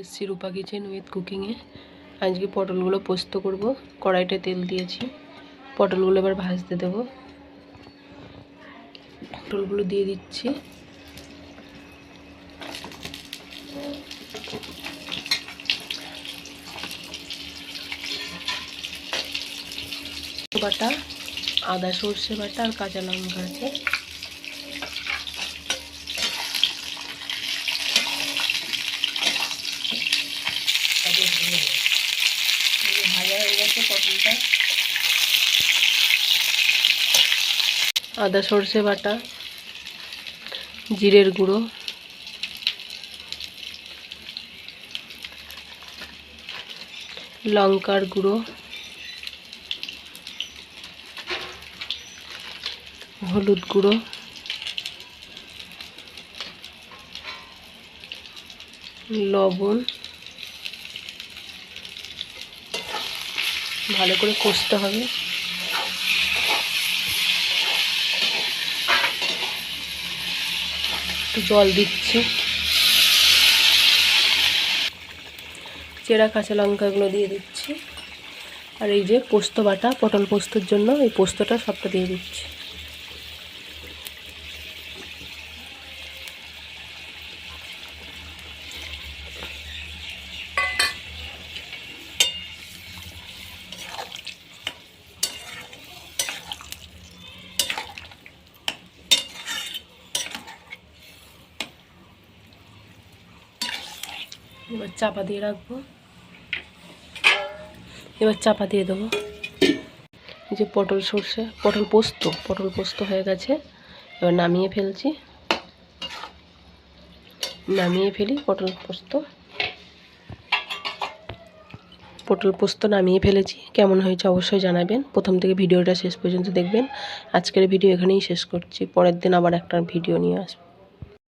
এসছি রূপা kitchen with কুকিংয়ে আজকে পটলগুলো পোস্ত করব, কড়াইতে তেল দিয়েছি। পটলগুলো এবার ভাজতে দেবো। পটলগুলো দিয়ে দিচ্ছি। বাটা, আদা সর্ষে বাটা আর কাঁচা লঙ্কা আছে। পটলটা আদা সর্ষে বাটা জিরের গুঁড়ো লঙ্কার গুঁড়ো হলুদ গুঁড়ো লবণ ভালো করে কষতে হবে। একটু জল দিচ্ছি। চেরা কাঁচা লঙ্কাগুলো দিয়ে দিচ্ছি। আর এই যে পোস্ত বাটা, পটল পোস্তর জন্য এই পোস্তটা সবটা দিয়ে দিচ্ছি। এবার চাপা দিয়ে রাখব। এবার চাপা দিয়ে দেবো। যে পটল সর্ষে, পটল পোস্ত পটল পোস্ত হয়ে গেছে। এবার নামিয়ে ফেলছি। নামিয়ে ফেলি পটল পোস্ত। পটল পোস্ত নামিয়ে ফেলেছি। কেমন হয়েছে অবশ্যই জানাবেন। প্রথম থেকে ভিডিওটা শেষ পর্যন্ত দেখবেন। আজকের ভিডিও এখানেই শেষ করছি। পরের দিন আবার একটা ভিডিও নিয়ে আসব।